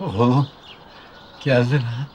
Oğlum geldin ha.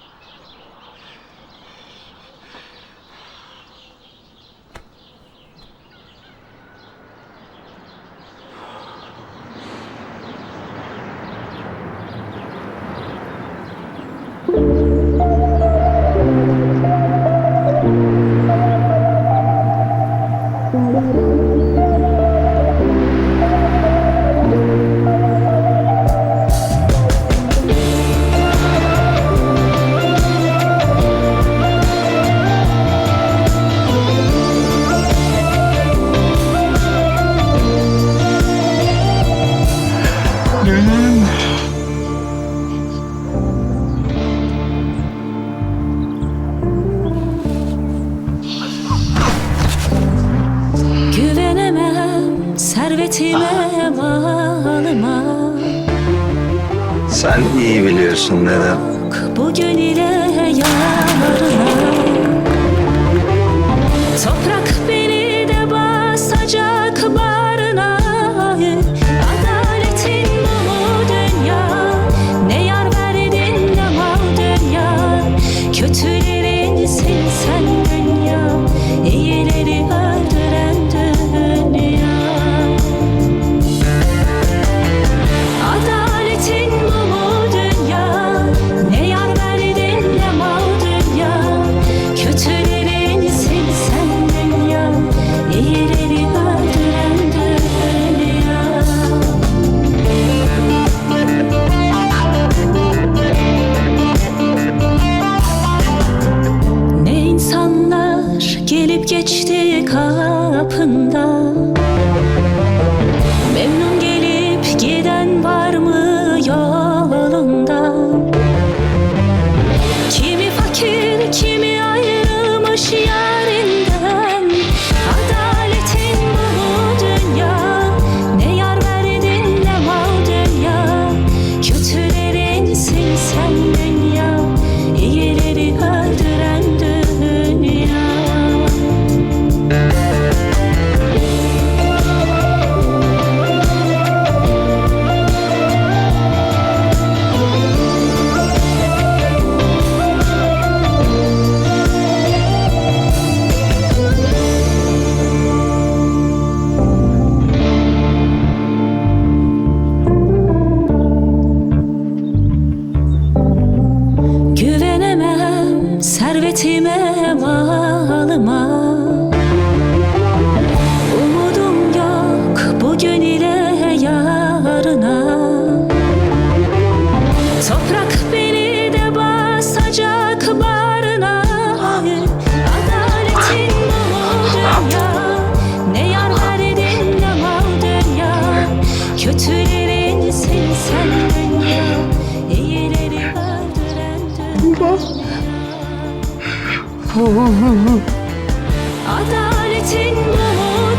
Hasretime malıma Sen iyi biliyorsun dedem. Bugün ile yarına Toprak bir Servetime malıma. Adaletin bu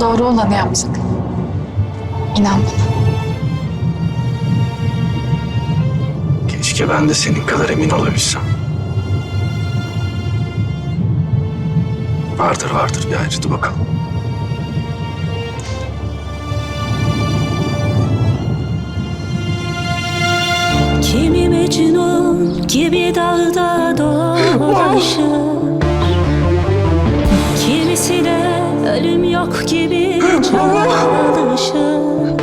Doğru olanı yaptık. İnan bana. Keşke ben de senin kadar emin olabilsem. Vardır vardır bir ayrıntı bakalım. Kimi Mecnun gibi dağda dolaşır Ölüm yok gibi çağladı ışık